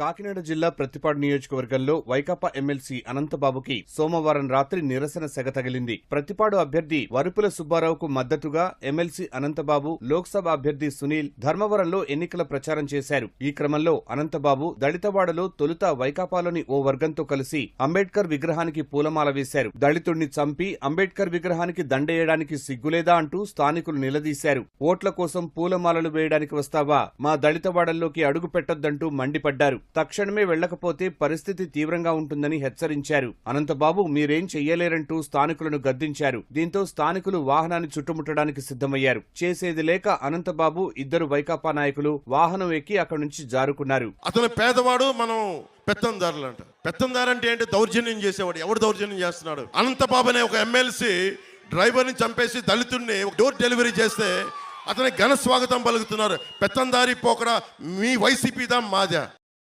కాకినాడ జిల్లా ప్రతిపాడు నియోజకవర్గంలో వైకాపా ఎమ్మెల్సీ అనంతబాబుకి సోమవారం రాత్రి నిరసన సెగ తగిలింది. ప్రతిపాడు అభ్యర్థి వరుపుల సుబ్బారావుకు మద్దతుగా ఎమ్మెల్సీ అనంతబాబు లోక్సభ అభ్యర్థి సునీల్ ధర్మవరంలో ఎన్నికల ప్రచారం చేశారు. ఈ క్రమంలో అనంతబాబు దళితవాడలో తొలుత వైకాపాలోని ఓ వర్గంతో కలిసి అంబేద్కర్ విగ్రహానికి పూలమాల వేశారు. దళితుడిని చంపి అంబేద్కర్ విగ్రహానికి దండేయడానికి సిగ్గులేదా అంటూ స్థానికులు నిలదీశారు. ఓట్ల కోసం పూలమాలలు వేయడానికి వస్తావా? మా దళితవాడల్లోకి అడుగు పెట్టొద్దంటూ మండిపడ్డారు. తక్షణమే వెళ్ళకపోతే పరిస్థితి తీవ్రంగా ఉంటుందని హెచ్చరించారు. అనంతబాబు మీరేం చెయ్యలేరంటూ స్థానికులను గద్దించారు. దీంతో స్థానికులు వాహనాన్ని చుట్టుముట్టడానికి సిద్ధమయ్యారు. చేసేది లేక అనంతబాబు ఇద్దరు వైకాపా నాయకులు వాహనం ఎక్కి అక్కడి నుంచి జారుకున్నారు. అతను పేదవాడు మనం పెత్తందారులు అంట పెత్తందారు అంటే ఏంటి? దౌర్జన్యం చేసేవాడు. ఎవడు దౌర్జన్యం చేస్తున్నాడు? అనంతబాబు అనే ఒక ఎమ్మెల్సీ డ్రైవర్ని చంపేసి దళితుడిని డోర్ డెలివరీ చేస్తే అతనికి ఘన స్వాగతం పలుకుతున్నారు. పెత్తందారి పోకడ మీ వైసీపీదా మాదా?